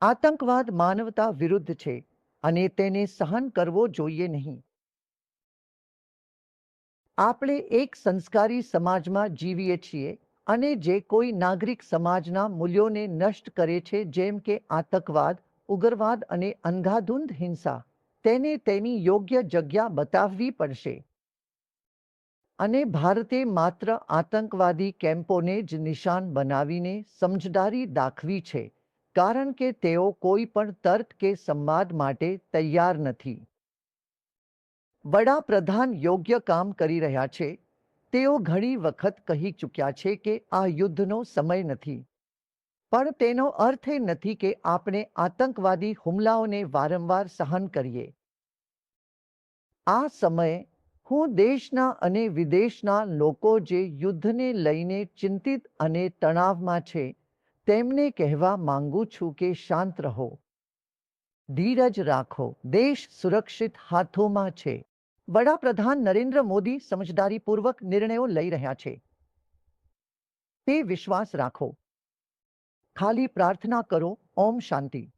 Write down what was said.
આતંકવાદ માનવતા વિરુદ્ધ છે અને તેને સહન કરવો જોઈએ નહીં. આપણે એક સંસ્કારી સમાજમાં જીવીએ છીએ અને જે કોઈ નાગરિક સમાજના મૂલ્યોને નષ્ટ કરે છે, જેમ કે આતંકવાદ, ઉગ્રવાદ અને અંધાધૂંધ હિંસા, તેને તેની યોગ્ય જગ્યા બતાવવી પડશે. અને ભારતે માત્ર આતંકવાદી કેમ્પોને જ નિશાન બનાવીને સમજદારી દાખવી છે. કારણ કે તેઓ કોઈ પણ તર્ક કે સંવાદ માટે તૈયાર નથી. વડાપ્રધાન યોગ્ય કામ કરી રહ્યા છે. તેઓ ઘણી વખત કહી ચૂક્યા છે કે આ યુદ્ધનો સમય નથી. પણ તેનો અર્થ એ નથી કે આપણે આતંકવાદી હુમલાઓને વારંવાર સહન કરીએ. આ સમયે હું દેશના અને વિદેશના લોકો જે યુદ્ધને લઈને ચિંતિત અને તણાવમાં છે તેમને કહેવા માંગુ છું કે શાંત રહો. ધીરજ રાખો. દેશ સુરક્ષિત હાથોમાં છે. વડાપ્રધાન નરેન્દ્ર મોદી સમજદારીપૂર્વક નિર્ણયો લઈ રહ્યા છે. તે વિશ્વાસ રાખો. ખાલી પ્રાર્થના કરો. ઓમ શાંતિ.